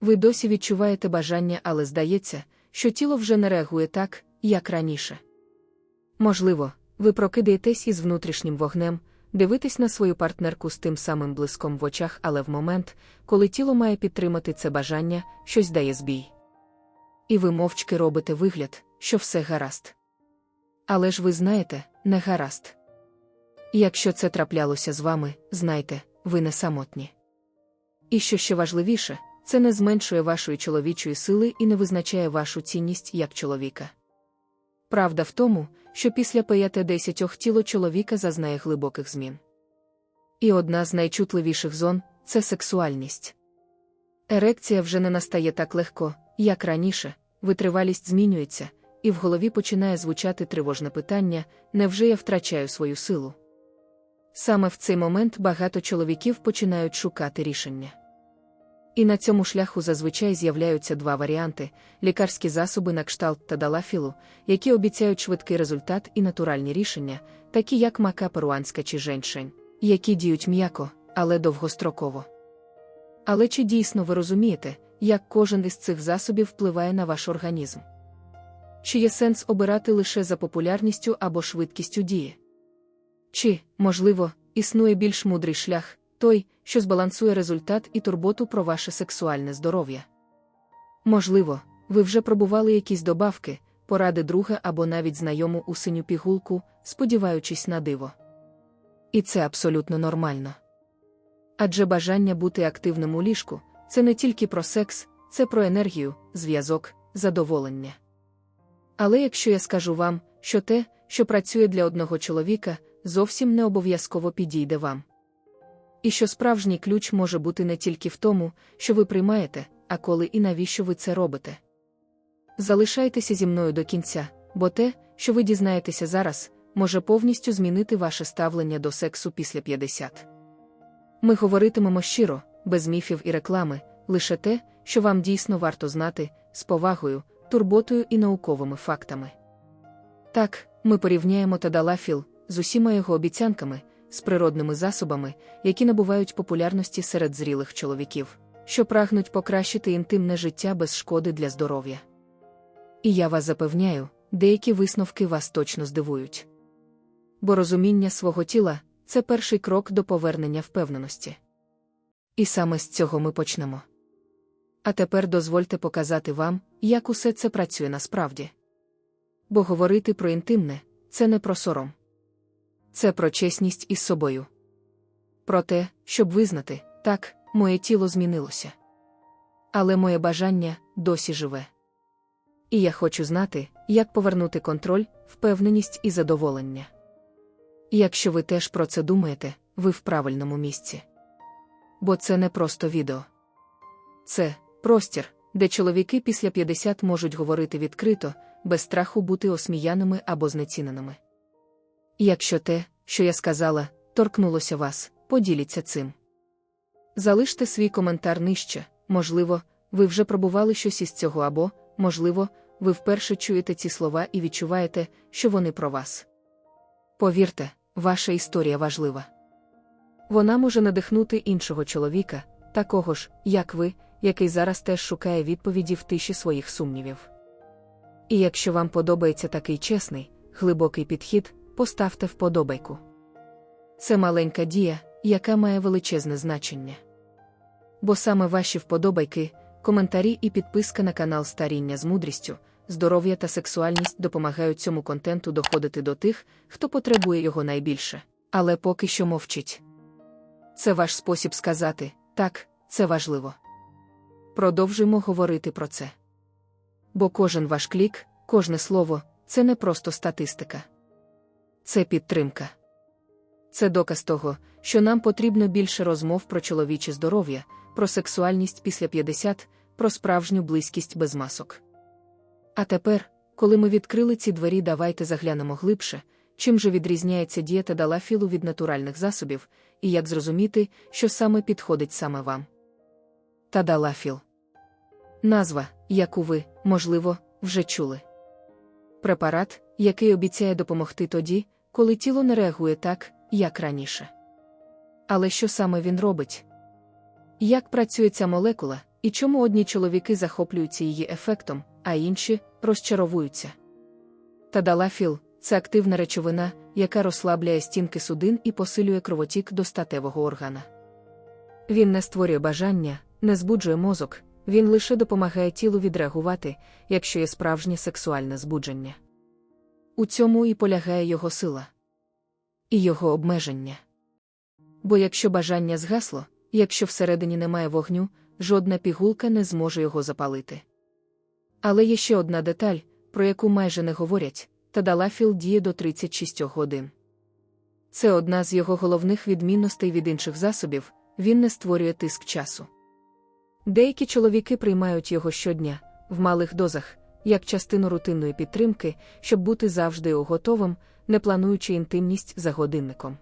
Ви досі відчуваєте бажання, але здається, що тіло вже не реагує так, як раніше. Можливо, ви прокидаєтесь із внутрішнім вогнем, дивитесь на свою партнерку з тим самим блиском в очах, але в момент, коли тіло має підтримати це бажання, щось дає збій. І ви мовчки робите вигляд, що все гаразд. Але ж ви знаєте, не гаразд. Якщо це траплялося з вами, знайте, ви не самотні. І що ще важливіше, це не зменшує вашої чоловічої сили і не визначає вашу цінність як чоловіка. Правда в тому, що після 5-10 тіло чоловіка зазнає глибоких змін. І одна з найчутливіших зон це сексуальність. Ерекція вже не настає так легко, як раніше, витривалість змінюється, і в голові починає звучати тривожне питання: невже я втрачаю свою силу? Саме в цей момент багато чоловіків починають шукати рішення. І на цьому шляху зазвичай з'являються два варіанти: лікарські засоби на кшталт та далафілу, які обіцяють швидкий результат і натуральні рішення, такі як мака перуанська чи женьшень, які діють м'яко, але довгостроково. Але чи дійсно ви розумієте, як кожен із цих засобів впливає на ваш організм? Чи є сенс обирати лише за популярністю або швидкістю дії? Чи, можливо, існує більш мудрий шлях, той, що збалансує результат і турботу про ваше сексуальне здоров'я? Можливо, ви вже пробували якісь добавки, поради друга або навіть знайому у синю пігулку, сподіваючись на диво. І це абсолютно нормально. Адже бажання бути активним у ліжку це не тільки про секс, це про енергію, зв'язок, задоволення. Але якщо я скажу вам, що те, що працює для одного чоловіка, зовсім не обов'язково підійде вам. І що справжній ключ може бути не тільки в тому, що ви приймаєте, а коли і навіщо ви це робите. Залишайтеся зі мною до кінця, бо те, що ви дізнаєтеся зараз, може повністю змінити ваше ставлення до сексу після 50. Ми говоритимемо щиро, без міфів і реклами, лише те, що вам дійсно варто знати, з повагою, турботою і науковими фактами. Так, ми порівняємо Тадалафіл з усіма його обіцянками, з природними засобами, які набувають популярності серед зрілих чоловіків, що прагнуть покращити інтимне життя без шкоди для здоров'я. І я вас запевняю, деякі висновки вас точно здивують. Бо розуміння свого тіла це перший крок до повернення впевненості. І саме з цього ми почнемо. А тепер дозвольте показати вам, як усе це працює насправді. Бо говорити про інтимне це не про сором. Це про чесність із собою. Про те, щоб визнати, так, моє тіло змінилося. Але моє бажання досі живе. І я хочу знати, як повернути контроль, впевненість і задоволення. Якщо ви теж про це думаєте, ви в правильному місці. Бо це не просто відео. Це простір, де чоловіки після 50 можуть говорити відкрито, без страху бути осміяними або знеціненими. Якщо те, що я сказала, торкнулося вас, поділіться цим. Залиште свій коментар нижче, можливо, ви вже пробували щось із цього, або, можливо, ви вперше чуєте ці слова і відчуваєте, що вони про вас. Повірте, ваша історія важлива. Вона може надихнути іншого чоловіка, такого ж, як ви, який зараз теж шукає відповіді в тиші своїх сумнівів. І якщо вам подобається такий чесний, глибокий підхід, поставте вподобайку. Це маленька дія, яка має величезне значення. Бо саме ваші вподобайки, коментарі і підписка на канал Старіння з мудрістю, здоров'я та сексуальність допомагають цьому контенту доходити до тих, хто потребує його найбільше, але поки що мовчить. Це ваш спосіб сказати так, це важливо. Продовжуємо говорити про це. Бо кожен ваш клік, кожне слово це не просто статистика. Це підтримка. Це доказ того, що нам потрібно більше розмов про чоловіче здоров'я, про сексуальність після 50, про справжню близькість без масок. А тепер, коли ми відкрили ці двері, давайте заглянемо глибше, чим же відрізняється дієта далафілу від натуральних засобів, і як зрозуміти, що саме підходить саме вам. Тадалафіл. Назва, яку ви, можливо, вже чули. Препарат, який обіцяє допомогти тоді, коли тіло не реагує так, як раніше. Але що саме він робить? Як працює ця молекула, І чому одні чоловіки захоплюються її ефектом, а інші розчаровуються. Тадалафіл це активна речовина, яка розслабляє стінки судин і посилює кровотік до статевого органа. Він не створює бажання, не збуджує мозок, він лише допомагає тілу відреагувати, якщо є справжнє сексуальне збудження. У цьому і полягає його сила і його обмеження. Бо якщо бажання згасло, якщо всередині немає вогню, жодна пігулка не зможе його запалити. Але є ще одна деталь, про яку майже не говорять, та Далафіл діє до 36 годин. Це одна з його головних відмінностей від інших засобів, він не створює тиск часу. Деякі чоловіки приймають його щодня, в малих дозах, як частину рутинної підтримки, щоб бути завжди готовим, не плануючи інтимність за годинником.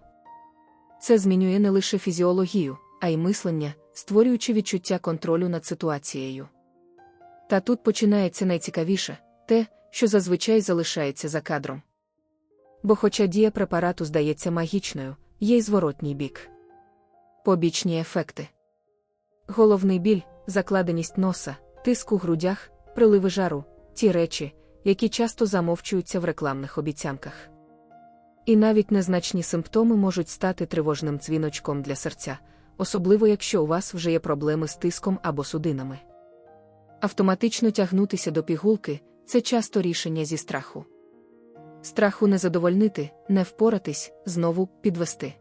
Це змінює не лише фізіологію, а й мислення, створюючи відчуття контролю над ситуацією. Та тут починається найцікавіше те, що зазвичай залишається за кадром. Бо, хоча дія препарату здається магічною, є й зворотній бік. Побічні ефекти. Головний біль, закладеність носа, тиск у грудях, приливи жару, ті речі, які часто замовчуються в рекламних обіцянках. І навіть незначні симптоми можуть стати тривожним дзвіночком для серця, особливо якщо у вас вже є проблеми з тиском або судинами. Автоматично тягнутися до пігулки це часто рішення зі страху. Страху не задовольнити, не впоратись, знову підвести.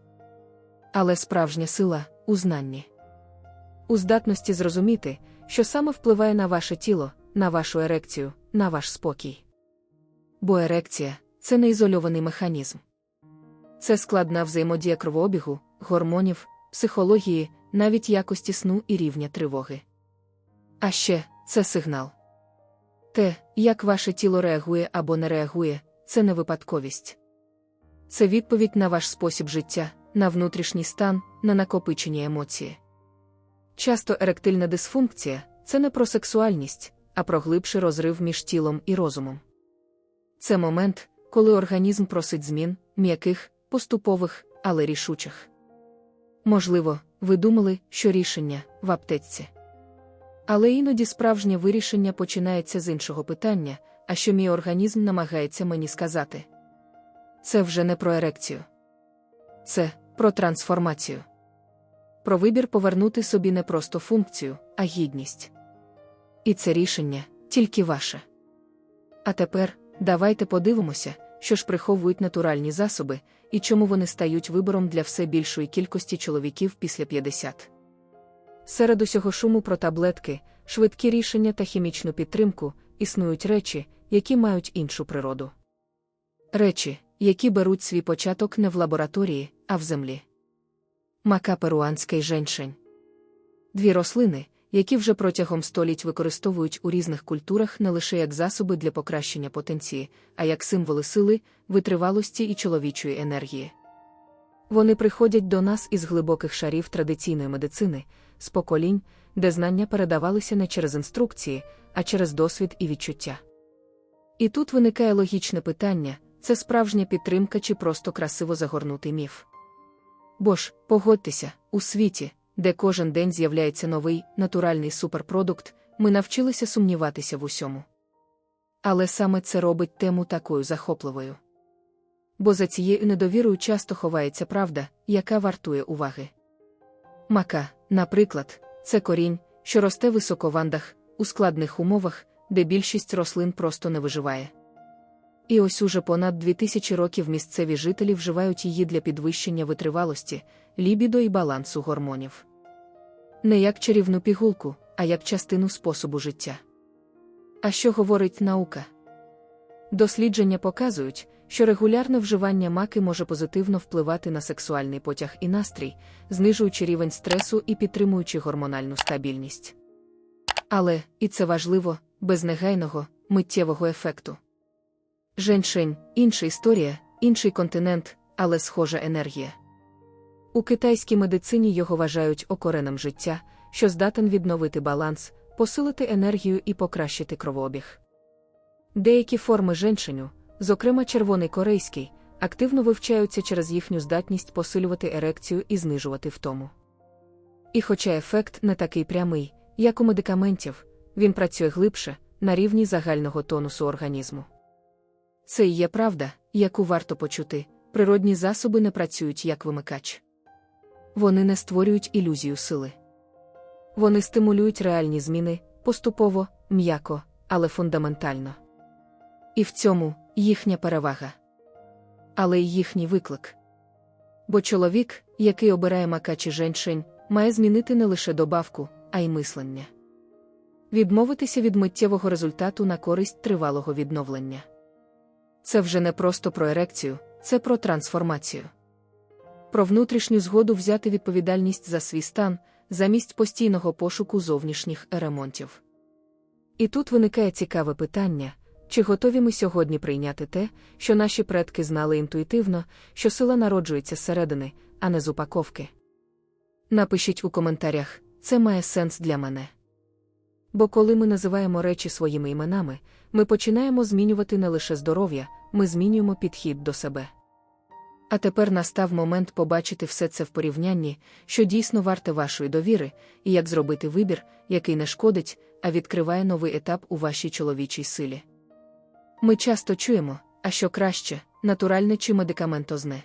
Але справжня сила у знанні. У здатності зрозуміти, що саме впливає на ваше тіло, на вашу ерекцію, на ваш спокій. Бо ерекція це не ізольований механізм. Це складна взаємодія кровообігу, гормонів, психології, навіть якості сну і рівня тривоги. А ще це сигнал. Те, як ваше тіло реагує або не реагує, це не випадковість. Це відповідь на ваш спосіб життя, на внутрішній стан, на накопичені емоції. Часто еректильна дисфункція це не про сексуальність, а про глибший розрив між тілом і розумом. Це момент, коли організм просить змін, м'яких, поступових, але рішучих. Можливо, ви думали, що рішення в аптечці. Але іноді справжнє вирішення починається з іншого питання, а що мій організм намагається мені сказати. Це вже не про ерекцію. Це про трансформацію. Про вибір повернути собі не просто функцію, а гідність. І це рішення тільки ваше. А тепер давайте подивимося, що ж приховують натуральні засоби і чому вони стають вибором для все більшої кількості чоловіків після 50. Серед усього шуму про таблетки, швидкі рішення та хімічну підтримку існують речі, які мають іншу природу. Речі, які беруть свій початок не в лабораторії, а в землі. Мака перуанський женьшень. Дві рослини, які вже протягом століть використовують у різних культурах не лише як засоби для покращення потенції, а як символи сили, витривалості і чоловічої енергії. Вони приходять до нас із глибоких шарів традиційної медицини, з поколінь, де знання передавалися не через інструкції, а через досвід і відчуття. І тут виникає логічне питання це справжня підтримка чи просто красиво загорнутий міф. Бо ж, погодьтеся, у світі, де кожен день з'являється новий натуральний суперпродукт, ми навчилися сумніватися в усьому. Але саме це робить тему такою захопливою. Бо за цією недовірою часто ховається правда, яка вартує уваги. Мака, наприклад, це корінь, що росте високо в андах, у складних умовах, де більшість рослин просто не виживає. І ось уже понад 2000 років місцеві жителі вживають її для підвищення витривалості, лібідо і балансу гормонів. Не як чарівну пігулку, а як частину способу життя. А що говорить наука? Дослідження показують, що регулярне вживання маки може позитивно впливати на сексуальний потяг і настрій, знижуючи рівень стресу і підтримуючи гормональну стабільність. Але, і це важливо, без негайного, миттєвого ефекту. Женьшень інша історія, інший континент, але схожа енергія. У китайській медицині його вважають окоренем життя, що здатен відновити баланс, посилити енергію і покращити кровообіг. Деякі форми женшеню, зокрема червоний корейський, активно вивчаються через їхню здатність посилювати ерекцію і знижувати втому. І хоча ефект не такий прямий, як у медикаментів, він працює глибше, на рівні загального тонусу організму. Це і є правда, яку варто почути, природні засоби не працюють як вимикач. Вони не створюють ілюзію сили. Вони стимулюють реальні зміни поступово, м'яко, але фундаментально. І в цьому їхня перевага. Але й їхній виклик. Бо чоловік, який обирає мака чи женшень, має змінити не лише добавку, а й мислення. Відмовитися від миттєвого результату на користь тривалого відновлення. Це вже не просто про ерекцію, це про трансформацію. Про внутрішню згоду взяти відповідальність за свій стан замість постійного пошуку зовнішніх ремонтів. І тут виникає цікаве питання. Чи готові ми сьогодні прийняти те, що наші предки знали інтуїтивно, що сила народжується зсередини, а не з упаковки? Напишіть у коментарях, це має сенс для мене. Бо коли ми називаємо речі своїми іменами, ми починаємо змінювати не лише здоров'я, ми змінюємо підхід до себе. А тепер настав момент побачити все це в порівнянні, що дійсно варте вашої довіри, і як зробити вибір, який не шкодить, а відкриває новий етап у вашій чоловічій силі. Ми часто чуємо, а що краще, натуральне чи медикаментозне.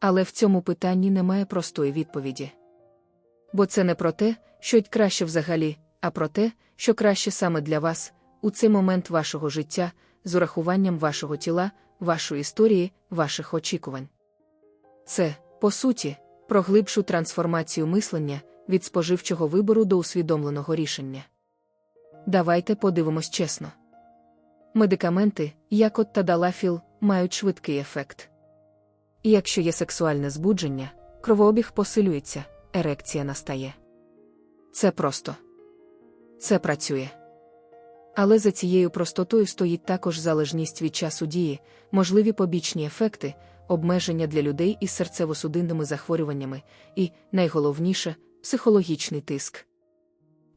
Але в цьому питанні немає простої відповіді. Бо це не про те, що й краще взагалі, а про те, що краще саме для вас, у цей момент вашого життя, з урахуванням вашого тіла, вашої історії, ваших очікувань. Це, по суті, про глибшу трансформацію мислення від споживчого вибору до усвідомленого рішення. Давайте подивимось чесно. Медикаменти, як от Тадалафіл, мають швидкий ефект. І якщо є сексуальне збудження, кровообіг посилюється, ерекція настає. Це просто. Це працює. Але за цією простотою стоїть також залежність від часу дії, можливі побічні ефекти, обмеження для людей із серцево-судинними захворюваннями і, найголовніше, психологічний тиск.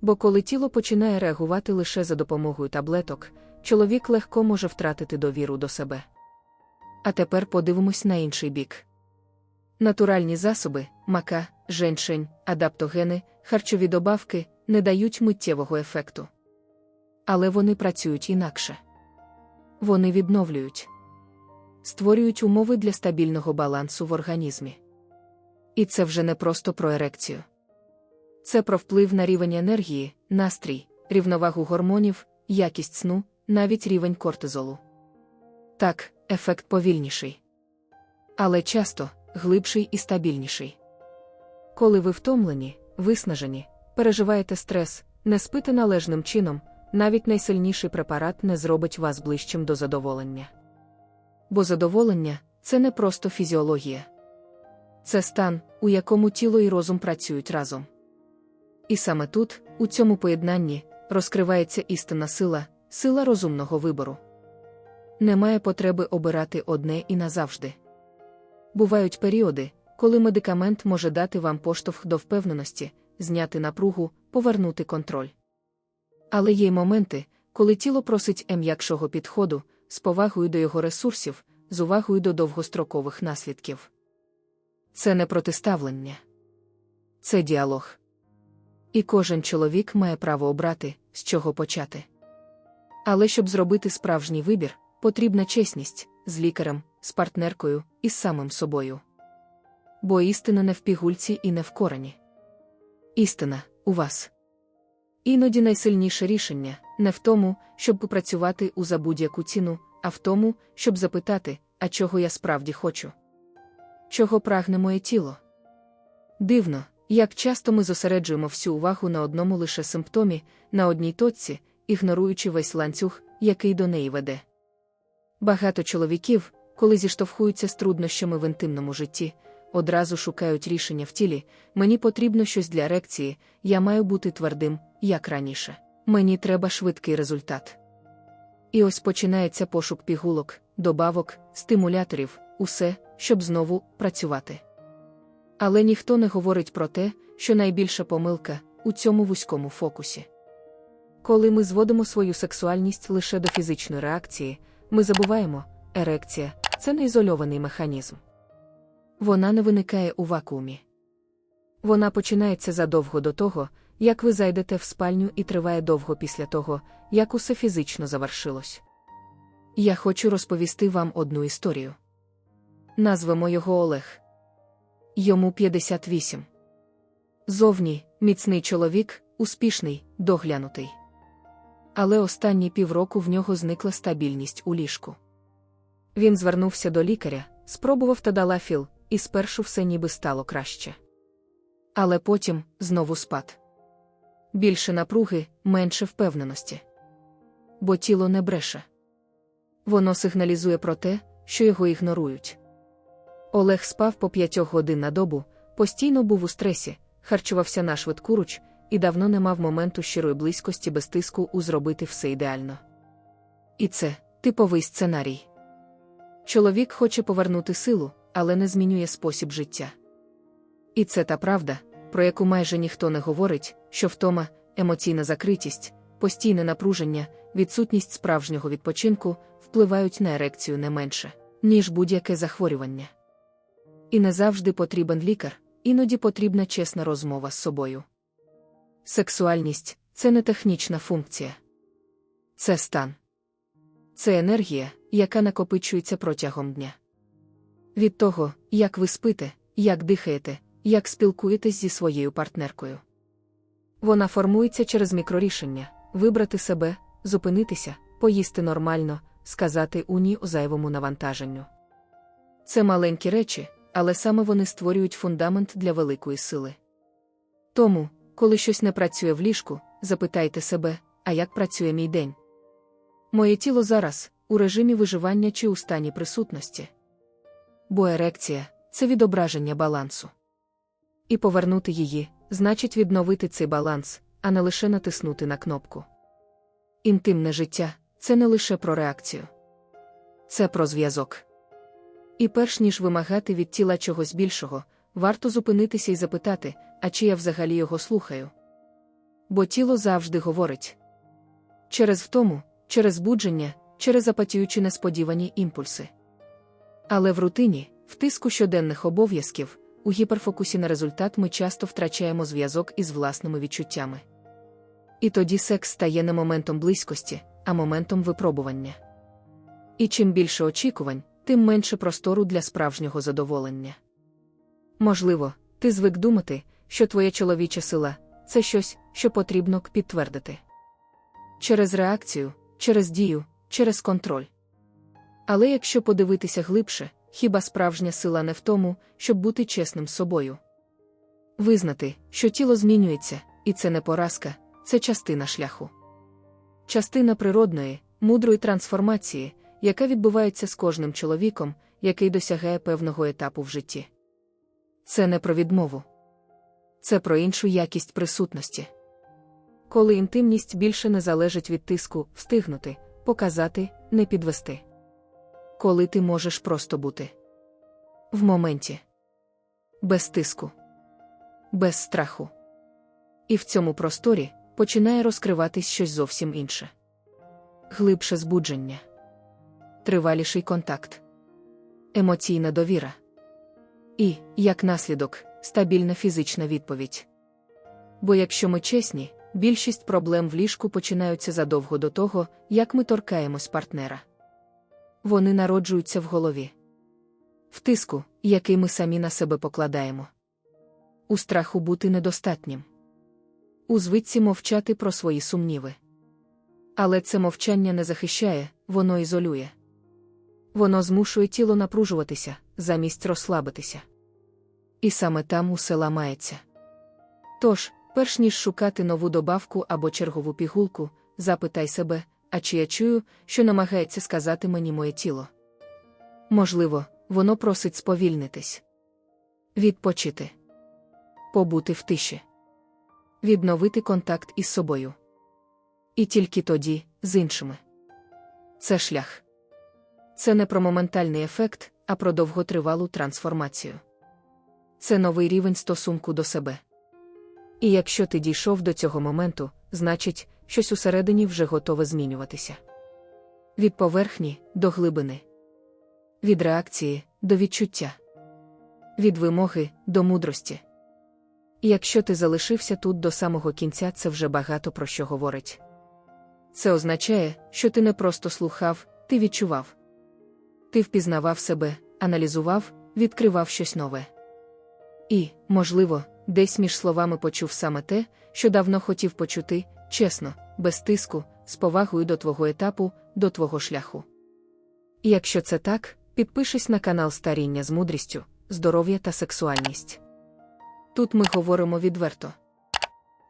Бо коли тіло починає реагувати лише за допомогою таблеток, чоловік легко може втратити довіру до себе. А тепер подивимось на інший бік. Натуральні засоби, мака, женшень, адаптогени, харчові добавки не дають миттєвого ефекту. Але вони працюють інакше. Вони відновлюють, створюють умови для стабільного балансу в організмі. І це вже не просто про ерекцію. Це про вплив на рівень енергії, настрій, рівновагу гормонів, якість сну, навіть рівень кортизолу. Так, ефект повільніший. Але часто глибший і стабільніший. Коли ви втомлені, виснажені, переживаєте стрес, не спите належним чином, навіть найсильніший препарат не зробить вас ближчим до задоволення. Бо задоволення це не просто фізіологія. Це стан, у якому тіло і розум працюють разом. І саме тут, у цьому поєднанні, розкривається істинна сила, сила розумного вибору. Немає потреби обирати одне і назавжди. Бувають періоди, коли медикамент може дати вам поштовх до впевненості, зняти напругу, повернути контроль. Але є й моменти, коли тіло просить м'якшого підходу, з повагою до його ресурсів, з увагою до довгострокових наслідків. Це не протиставлення, це діалог. І кожен чоловік має право обрати, з чого почати. Але щоб зробити справжній вибір, потрібна чесність з лікарем, з партнеркою і з самим собою. Бо істина не в пігульці і не в корені. Істина у вас. Іноді найсильніше рішення не в тому, щоб попрацювати у за будь-яку ціну, а в тому, щоб запитати, а чого я справді хочу. Чого прагне моє тіло? Дивно, як часто ми зосереджуємо всю увагу на одному лише симптомі, на одній точці, ігноруючи весь ланцюг, який до неї веде. Багато чоловіків, коли зіштовхуються з труднощами в інтимному житті, одразу шукають рішення в тілі, мені потрібно щось для ерекції, я маю бути твердим, як раніше. Мені треба швидкий результат. І ось починається пошук пігулок, добавок, стимуляторів, усе, щоб знову працювати. Але ніхто не говорить про те, що найбільша помилка у цьому вузькому фокусі. Коли ми зводимо свою сексуальність лише до фізичної реакції, ми забуваємо, ерекція це не ізольований механізм. Вона не виникає у вакуумі. Вона починається задовго до того, як ви зайдете в спальню і триває довго після того, як усе фізично завершилось. Я хочу розповісти вам одну історію. Назвемо його Олег. Йому 58. Зовні міцний чоловік, успішний, доглянутий. Але останні півроку в нього зникла стабільність у ліжку. Він звернувся до лікаря, спробував тадалафіл, і спершу все ніби стало краще. Але потім знову спад. Більше напруги, менше впевненості. Бо тіло не бреше. Воно сигналізує про те, що його ігнорують. Олег спав по п'ятьох годин на добу, постійно був у стресі, харчувався на швидкуруч і давно не мав моменту щирої близькості без тиску у зробити все ідеально. І це типовий сценарій. Чоловік хоче повернути силу, але не змінює спосіб життя. І це та правда, про яку майже ніхто не говорить, що втома, емоційна закритість, постійне напруження, відсутність справжнього відпочинку впливають на ерекцію не менше, ніж будь-яке захворювання. І не завжди потрібен лікар, іноді потрібна чесна розмова з собою. Сексуальність це не технічна функція. Це стан. Це енергія, яка накопичується протягом дня. Від того, як ви спите, як дихаєте, як спілкуєтесь зі своєю партнеркою. Вона формується через мікрорішення вибрати себе, зупинитися, поїсти нормально, сказати у ні у зайвому навантаженню. Це маленькі речі, але саме вони створюють фундамент для великої сили. Тому, коли щось не працює в ліжку, запитайте себе, а як працює мій день? Моє тіло зараз у режимі виживання чи у стані присутності. Бо ерекція це відображення балансу. І повернути її значить відновити цей баланс, а не лише натиснути на кнопку. Інтимне життя це не лише про реакцію, це про зв'язок. І перш ніж вимагати від тіла чогось більшого, варто зупинитися і запитати, а чи я взагалі його слухаю. Бо тіло завжди говорить через втому, через будження, через апатіючі несподівані імпульси. Але в рутині, в тиску щоденних обов'язків, у гіперфокусі на результат ми часто втрачаємо зв'язок із власними відчуттями. І тоді секс стає не моментом близькості, а моментом випробування. І чим більше очікувань, тим менше простору для справжнього задоволення. Можливо, ти звик думати, що твоя чоловіча сила це щось, що потрібно підтвердити. Через реакцію, через дію, через контроль. Але якщо подивитися глибше, хіба справжня сила не в тому, щоб бути чесним з собою? Визнати, що тіло змінюється, і це не поразка, це частина шляху. Частина природної, мудрої трансформації, яка відбувається з кожним чоловіком, який досягає певного етапу в житті. Це не про відмову, це про іншу якість присутності. Коли інтимність більше не залежить від тиску, встигнути, показати, не підвести. Коли ти можеш просто бути в моменті, без тиску, без страху. І в цьому просторі починає розкриватись щось зовсім інше. Глибше збудження, триваліший контакт, емоційна довіра. І, як наслідок, стабільна фізична відповідь. Бо якщо ми чесні, більшість проблем в ліжку починаються задовго до того, як ми торкаємось партнера. Вони народжуються в голові, в тиску, який ми самі на себе покладаємо, у страху бути недостатнім, у звичці мовчати про свої сумніви. Але це мовчання не захищає, воно ізолює. Воно змушує тіло напружуватися, замість розслабитися. І саме там усе ламається. Тож, перш ніж шукати нову добавку або чергову пігулку, запитай себе, а чи я чую, що намагається сказати мені моє тіло. Можливо, воно просить сповільнитись, відпочити, побути в тиші, відновити контакт із собою. І тільки тоді, з іншими. Це шлях. Це не про моментальний ефект, а про довготривалу трансформацію. Це новий рівень стосунку до себе. І якщо ти дійшов до цього моменту, значить, щось усередині вже готове змінюватися. Від поверхні до глибини, від реакції до відчуття, від вимоги до мудрості. Якщо ти залишився тут до самого кінця, це вже багато про що говорить. Це означає, що ти не просто слухав, ти відчував. Ти впізнавав себе, аналізував, відкривав щось нове. І, можливо, десь між словами почув саме те, що давно хотів почути, чесно, без тиску, з повагою до твого етапу, до твого шляху. І якщо це так, підпишись на канал Старіння з мудрістю, здоров'я та сексуальність. Тут ми говоримо відверто,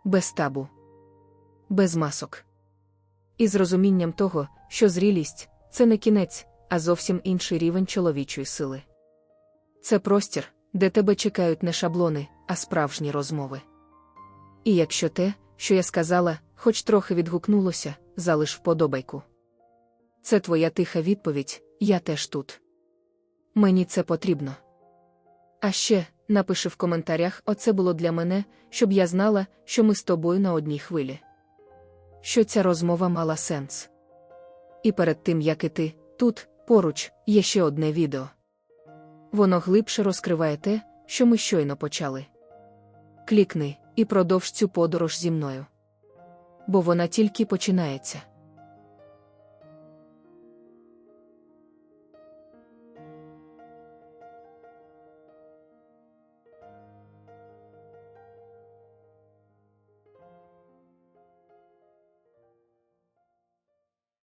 без табу, без масок. І з розумінням того, що зрілість це не кінець, а зовсім інший рівень чоловічої сили. Це простір, де тебе чекають не шаблони, а справжні розмови. І якщо те, що я сказала, хоч трохи відгукнулося, залиш вподобайку. Це твоя тиха відповідь, я теж тут. Мені це потрібно. А ще напиши в коментарях, оце було для мене, щоб я знала, що ми з тобою на одній хвилі. Що ця розмова мала сенс. І перед тим, як і ти, тут, поруч, є ще одне відео. Воно глибше розкриває те, що ми щойно почали. Клікни і продовж цю подорож зі мною. Бо вона тільки починається.